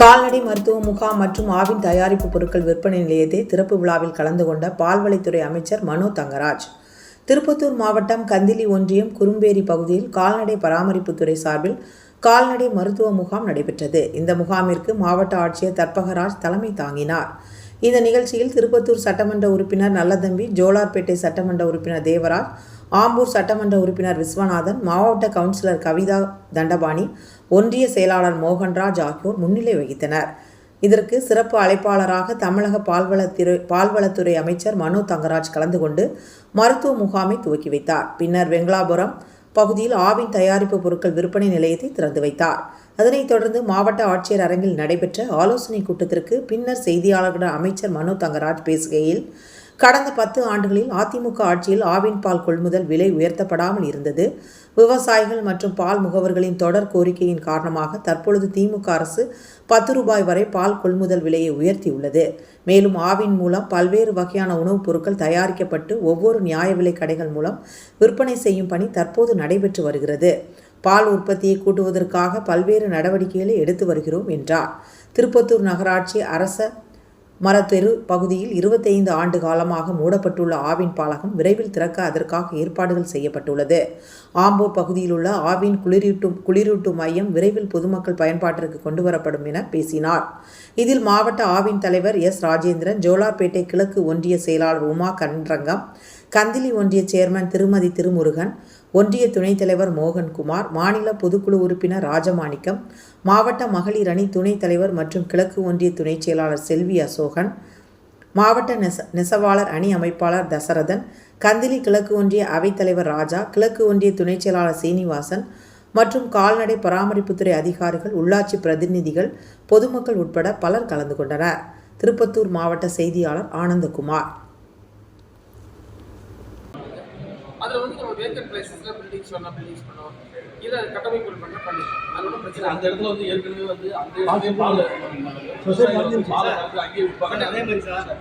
கால்நடை மருத்துவ முகாம் மற்றும் ஆவின் தயாரிப்பு பொருட்கள் விற்பனை நிலையத்தை திறப்பு விழாவில் கலந்து கொண்ட பால்வளைத்துறை அமைச்சர் மனோ தங்கராஜ். திருப்பத்தூர் மாவட்டம் கந்திலி ஒன்றியம் குறும்பேரி பகுதியில் கால்நடை பராமரிப்புத்துறை சார்பில் கால்நடை மருத்துவ முகாம் நடைபெற்றது. இந்த முகாமிற்கு மாவட்ட ஆட்சியர் தற்பகராஜ் தலைமை தாங்கினார். இந்த நிகழ்ச்சியில் திருப்பத்தூர் சட்டமன்ற உறுப்பினர் நல்லதம்பி ஜோலார்பேட்டை சட்டமன்ற உறுப்பினர் தேவராஜ் ஆம்பூர் சட்டமன்ற உறுப்பினர் விஸ்வநாதன் மாவட்ட கவுன்சிலர் கவிதா தண்டபாணி ஒன்றிய செயலாளர் மோகன்ராஜ் ஆகியோர் முன்னிலை வகித்தனர். இதற்கு சிறப்பு அழைப்பாளராக தமிழக பால்வளத்துறை பால்வளத்துறை அமைச்சர் மனோ தங்கராஜ் கலந்து கொண்டு மருத்துவ முகாமை துவக்கி வைத்தார். பின்னர் வெங்களாபுரம் பகுதியில் ஆவின் தயாரிப்பு பொருட்கள் விற்பனை நிலையத்தை திறந்து வைத்தார். அதனைத் தொடர்ந்து மாவட்ட ஆட்சியர் அரங்கில் நடைபெற்ற ஆலோசனை கூட்டத்திற்கு பின்னர் செய்தியாளர்களிடம் அமைச்சர் மனோ தங்கராஜ் பேசுகையில் கடந்த பத்து ஆண்டுகளில் அதிமுக ஆட்சியில் ஆவின் பால் கொள்முதல் விலை உயர்த்தப்படாமல் இருந்தது. விவசாயிகள் மற்றும் பால் முகவர்களின் தொடர் கோரிக்கையின் காரணமாக தற்பொழுது திமுக அரசு பத்து ரூபாய் வரை பால் கொள்முதல் விலையை உயர்த்தியுள்ளது. மேலும் ஆவின் மூலம் பல்வேறு வகையான உணவுப் பொருட்கள் தயாரிக்கப்பட்டு ஒவ்வொரு நியாய விலை கடைகள் மூலம் விற்பனை செய்யும் பணி தற்போது நடைபெற்று வருகிறது. பால் உற்பத்தியை கூட்டுவதற்காக பல்வேறு நடவடிக்கைகளை எடுத்து வருகிறோம் என்றார். திருப்பத்தூர் நகராட்சி அரச மரத்தெரு பகுதியில் இருபத்தைந்து ஆண்டு காலமாக மூடப்பட்டுள்ள ஆவின் பாலகம் விரைவில் திறக்க அதற்காக ஏற்பாடுகள் செய்யப்பட்டுள்ளது. ஆம்பூர் பகுதியில் உள்ள ஆவின் குளிரூட்டும் குளிரூட்டும் மையம் விரைவில் பொதுமக்கள் பயன்பாட்டிற்கு கொண்டு வரப்படும் என பேசினார். இதில் மாவட்ட ஆவின் தலைவர் எஸ். ராஜேந்திரன் ஜோலார்பேட்டை கிழக்கு ஒன்றிய செயலாளர் உமா கன்ரங்கம் கந்திலி ஒன்றிய சேர்மன் திருமதி திருமுருகன் ஒன்றிய துணைத் தலைவர் மோகன்குமார் மாநில பொதுக்குழு உறுப்பினர் ராஜமாணிக்கம் மாவட்ட மகளிர் அணி துணைத் தலைவர் மற்றும் கிழக்கு ஒன்றிய துணைச் செயலாளர் செல்வி அசோகன் மாவட்ட நெச நெசவாளர் அணி அமைப்பாளர் தசரதன் கந்திலி கிழக்கு ஒன்றிய அவைத்தலைவர் ராஜா கிழக்கு ஒன்றிய துணைச் செயலாளர் சீனிவாசன் மற்றும் கால்நடை பராமரிப்புத்துறை அதிகாரிகள் உள்ளாட்சி பிரதிநிதிகள் பொதுமக்கள் உட்பட பலர் கலந்து கொண்டனர். திருப்பத்தூர் மாவட்ட செய்தியாளர் ஆனந்தகுமார். அதில் வந்து நம்ம வேக்கன் பிளேசஸில் பில்டிங்ஸ் வேணால் பில்டிங்ஸ் பண்ணுவோம் இல்லை கட்டமைப்புகள் பண்ணால் பண்ணிக்கலாம். அது ஒன்றும் பிரச்சனை அந்த இடத்துல வந்து ஏற்கனவே வந்து அந்த இடத்துல பால் அங்கேயே அதே மாதிரி சார்.